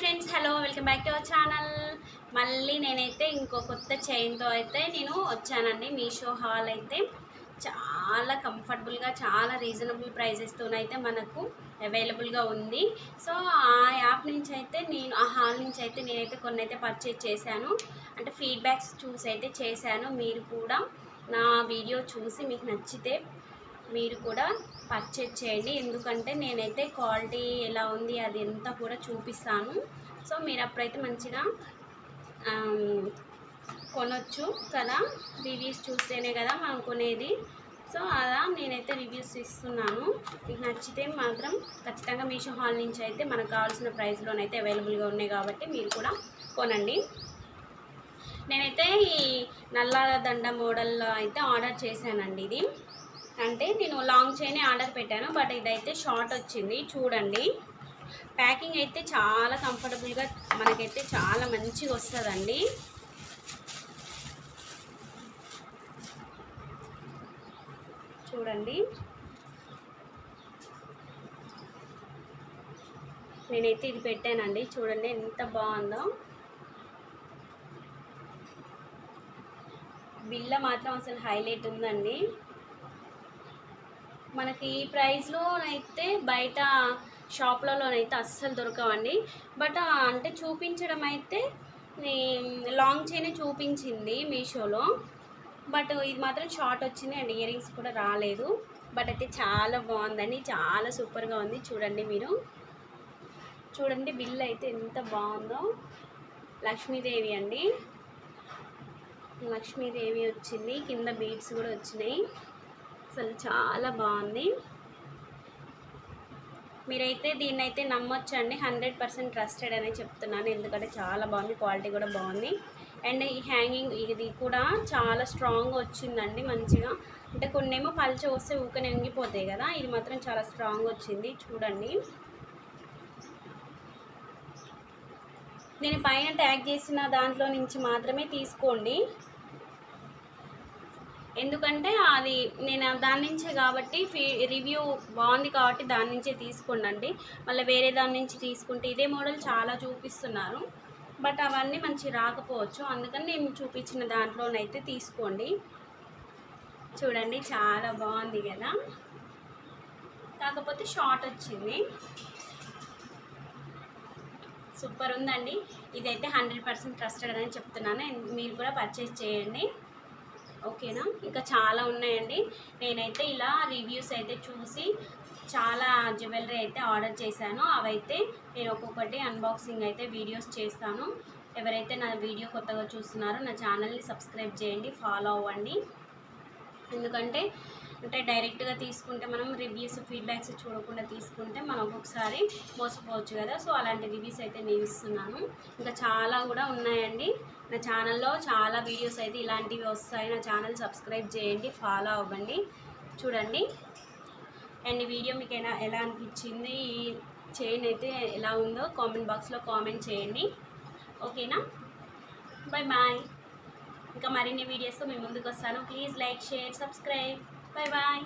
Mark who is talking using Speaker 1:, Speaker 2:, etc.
Speaker 1: Friends hello welcome back to our channel మళ్ళీ నేనైతే ఇంకో కొత్త చైన్తో అయితే నేను వచ్చానండి మీషో హాల్ అయితే. చాలా కంఫర్టబుల్గా చాలా రీజనబుల్ ప్రైజెస్తోనైతే మనకు అవైలబుల్గా ఉంది. సో ఆ యాప్ నుంచి అయితే నేను ఆ హాల్ నుంచి అయితే నేనైతే కొన్ని అయితే పర్చేజ్ చేశాను. అంటే ఫీడ్బ్యాక్స్ చూసి అయితే చేశాను. మీరు కూడా నా వీడియో చూసి మీకు నచ్చితే మీరు కూడా పర్చేజ్ చేయండి. ఎందుకంటే నేనైతే క్వాలిటీ ఎలా ఉంది అది ఎంత కూడా చూపిస్తాను. సో మీరు అప్పుడైతే మంచిగా కొనొచ్చు కదా. రివ్యూస్ చూస్తేనే కదా మనం కొనేది. సో అలా నేనైతే రివ్యూస్ ఇస్తున్నాను. మీకు నచ్చితే మాత్రం ఖచ్చితంగా మీషో హాల్ నుంచి అయితే మనకు కావాల్సిన ప్రైస్లోనైతే అవైలబుల్గా ఉన్నాయి కాబట్టి మీరు కూడా కొనండి. నేనైతే ఈ నల్లాల దండ మోడల్లో అయితే ఆర్డర్ చేశానండి ఇది. అంటే నేను లాంగ్ చైనే ఆర్డర్ పెట్టాను బట్ ఇదైతే షార్ట్ వచ్చింది. చూడండి. ప్యాకింగ్ అయితే చాలా కంఫర్టబుల్గా మనకైతే చాలా మంచిగా వస్తుందండి. చూడండి. నేనైతే ఇది పెట్టానండి. చూడండి ఎంత బాగుందో. బిల్ల మాత్రం అసలు హైలైట్ ఉందండి. మనకి ఈ ప్రైస్లో అయితే బయట షాప్లలోనైతే అస్సలు దొరకవండి. బట్ అంటే చూపించడం అయితే లాంగ్ చైన్ చూపించింది మీషోలో. బట్ ఇది మాత్రం షార్ట్ వచ్చింది అండ్ ఇయర్ రింగ్స్ కూడా రాలేదు. బట్ అయితే చాలా బాగుందండి. చాలా సూపర్గా ఉంది. చూడండి మీరు. చూడండి బిల్ అయితే ఎంత బాగుందో. లక్ష్మీదేవి అండి. లక్ష్మీదేవి వచ్చింది. కింద బీడ్స్ కూడా వచ్చినాయి. అసలు చాలా బాగుంది. మీరైతే దీన్ని అయితే నమ్మొచ్చండి. హండ్రెడ్ పర్సెంట్ ట్రస్టెడ్ అనే చెప్తున్నాను. ఎందుకంటే చాలా బాగుంది క్వాలిటీ కూడా బాగుంది. అండ్ ఈ హ్యాంగింగ్ ఇది కూడా చాలా స్ట్రాంగ్ వచ్చిందండి మంచిగా. అంటే కొన్ని ఏమో వస్తే ఊకనే ఉంగిపోతాయి కదా ఇది మాత్రం చాలా స్ట్రాంగ్ వచ్చింది. చూడండి. నేను పైన ట్యాగ్ చేసిన దాంట్లో నుంచి మాత్రమే తీసుకోండి. ఎందుకంటే అది నేను దాని నుంచే కాబట్టి ఫీ రివ్యూ బాగుంది కాబట్టి దాని నుంచే తీసుకోండి మళ్ళీ వేరే దాని నుంచి తీసుకుంటే ఇదే మోడల్ చాలా చూపిస్తున్నారు. బట్ అవన్నీ మంచి రాకపోవచ్చు. అందుకని నేను చూపించిన దాంట్లోనైతే తీసుకోండి. చూడండి చాలా బాగుంది కదా. కాకపోతే షార్ట్ వచ్చింది. సూపర్ ఉందండి. ఇదైతే హండ్రెడ్ పర్సెంట్ ట్రస్టెడ్ అని చెప్తున్నాను. మీరు కూడా పర్చేస్ చేయండి. ఓకేనా? ఇంకా చాలా ఉన్నాయండి. నేనైతే ఇలా రివ్యూస్ అయితే చూసి చాలా జ్యువెలరీ అయితే ఆర్డర్ చేశాను. అవైతే నేను ఒక్కొక్కటి అన్బాక్సింగ్ అయితే వీడియోస్ చేస్తాను. ఎవరైతే నా వీడియో కొత్తగా చూస్తున్నారో నా ఛానల్ని సబ్స్క్రైబ్ చేయండి ఫాలో అవ్వండి. ఎందుకంటే అంటే డైరెక్ట్గా తీసుకుంటే మనం రివ్యూస్ ఫీడ్బ్యాక్స్ చూడకుండా తీసుకుంటే మనం ఒక్కొక్కసారి మోసపోవచ్చు కదా. సో అలాంటి రివ్యూస్ అయితే నేను ఇస్తున్నాను. ఇంకా చాలా కూడా ఉన్నాయండి. నా ఛానల్లో చాలా వీడియోస్ అయితే ఇలాంటివి వస్తాయి. నా ఛానల్ సబ్స్క్రైబ్ చేయండి ఫాలో అవ్వండి. చూడండి. అండ్ వీడియో మీకు ఎలా ఎలా అనిపించింది? ఈ చైన్ అయితే ఎలా ఉందో కామెంట్ బాక్స్లో కామెంట్ చేయండి. ఓకేనా? Bye bye. ఇంకా మరిన్ని వీడియోస్తో మేము ముందుకు వస్తాను. Please like share subscribe. Bye bye